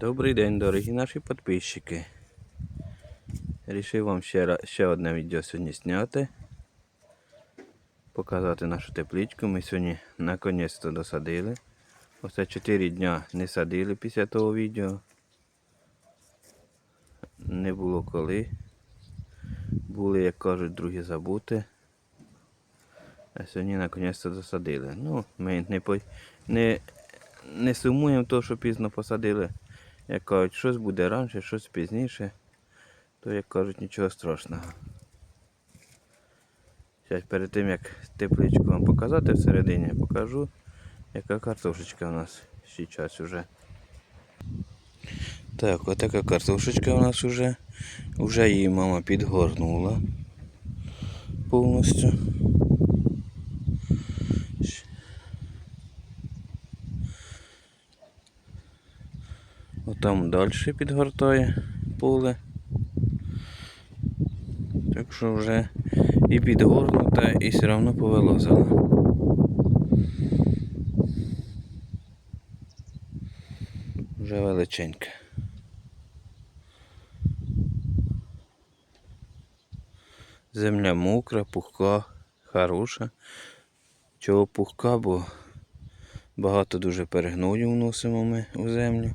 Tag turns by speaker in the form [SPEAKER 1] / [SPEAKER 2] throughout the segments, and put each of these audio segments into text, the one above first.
[SPEAKER 1] Добрий день, дорогі наші підписчики. Рішив вам ще, ще одне відео сьогодні зняти. Показати нашу тепличку. Ми сьогодні наконець-то досадили. Оце 4 дня не садили після того відео. Не було коли. Були, як кажуть, другі забути. А сьогодні наконець-то досадили. Ну, ми не, не, не сумуємо того, що пізно посадили. Як кажуть, щось буде раніше, щось пізніше, то як кажуть, нічого страшного. Зараз перед тим як тепличку вам показати всередині, покажу, яка картошечка у нас зараз уже. Так, отака картошечка у нас уже. Уже її мама підгорнула повністю. Отам далі підгортає поле. Так що вже і підгорнута, і все одно повилазила. Вже величенька. Земля мокра, пухка, хороша. Чого пухка, бо багато дуже перегною вносимо ми у землю.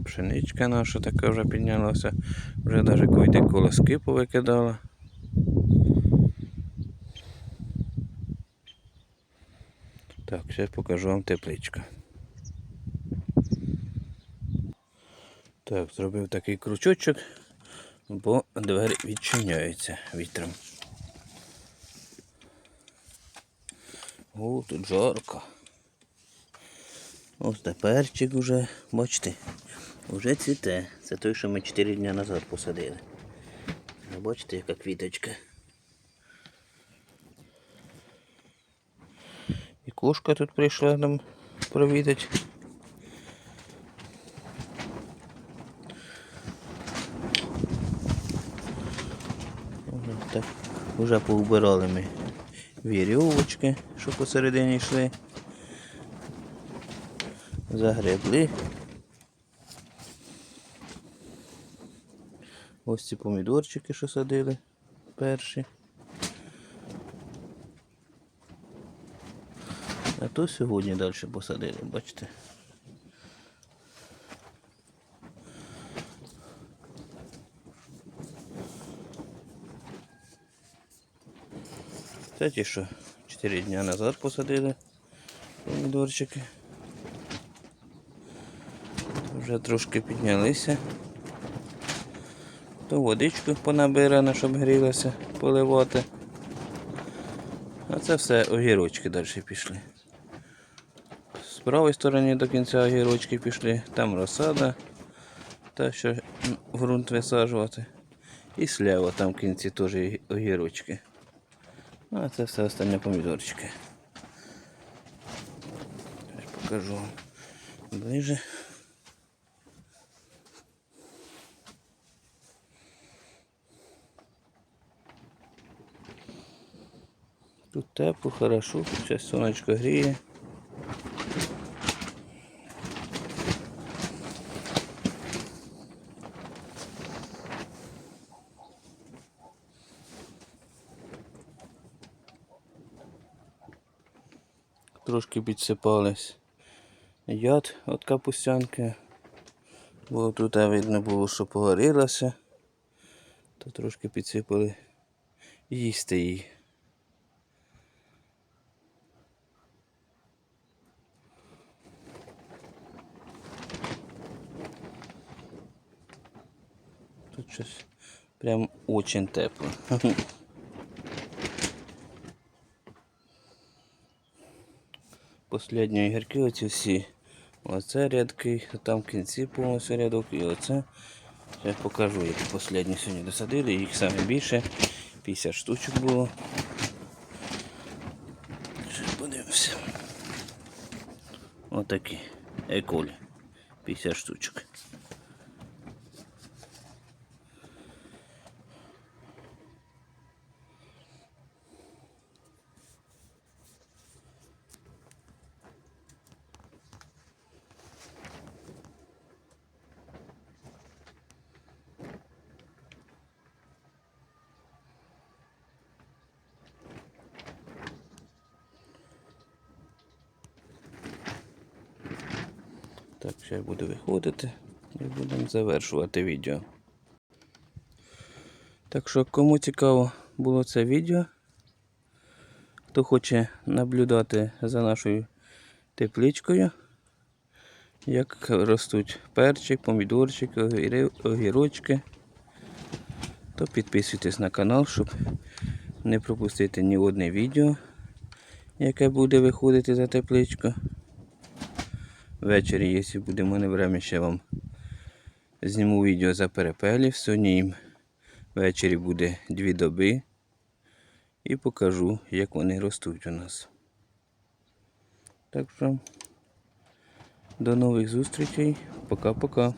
[SPEAKER 1] То пшеничка наша така вже піднялася. Вже навіть койде колоски повикидала. Так, зараз покажу вам тепличку. Так, зробив такий крючочок, бо двері відчиняються вітром. О, тут жарко. Ось теперчик уже, бачите, вже цвіте. Це той, що ми 4 дні назад посадили. Ви Бачите, яка квіточка. І кошка тут прийшла нам провідати. Уже так, уже поубирали ми вірьовочки, що посередині йшли загребли. Ось ці помідорчики, що садили перші. А то сьогодні далі посадили, бачите. Це ті, що 4 дня назад посадили помідорчики. Вже трошки піднялися. То водичку понабирано, щоб грілося, поливати. А це все огірочки далі пішли. З правої сторони до кінця огірочки пішли, там розсада, та що ґрунт висаджувати. І слява там в кінці теж огірочки. А це все останні помідорчики. Покажу вам ближе. Тут тепло, хорошо, зараз сонечко гріє. Трошки підсипались яд від капустянки. Бо тут видно було, що погорілося, то трошки підсипали їсти її. Щось прям очень тепло. Последні огірки оці всі. Оце рядки, там в кінці повністю рядок і оце. Зараз покажу, які останні сьогодні досадили, їх саме більше. 50 штучок було. Зараз подивимося. Отакі. Еколі. 50 штучок. Так, ще я буду виходити і будемо завершувати відео. Так що, кому цікаво було це відео, хто хоче наблюдати за нашою тепличкою, як ростуть перчик, помідорчики, огірочки, то підписуйтесь на канал, щоб не пропустити ні одне відео, яке буде виходити за тепличку. Ввечері, якщо буде в мене время, ще вам зніму відео за перепелів. Сьогодні їм ввечері буде дві доби. І покажу, як вони ростуть у нас. Так що до нових зустрічей. Пока-пока.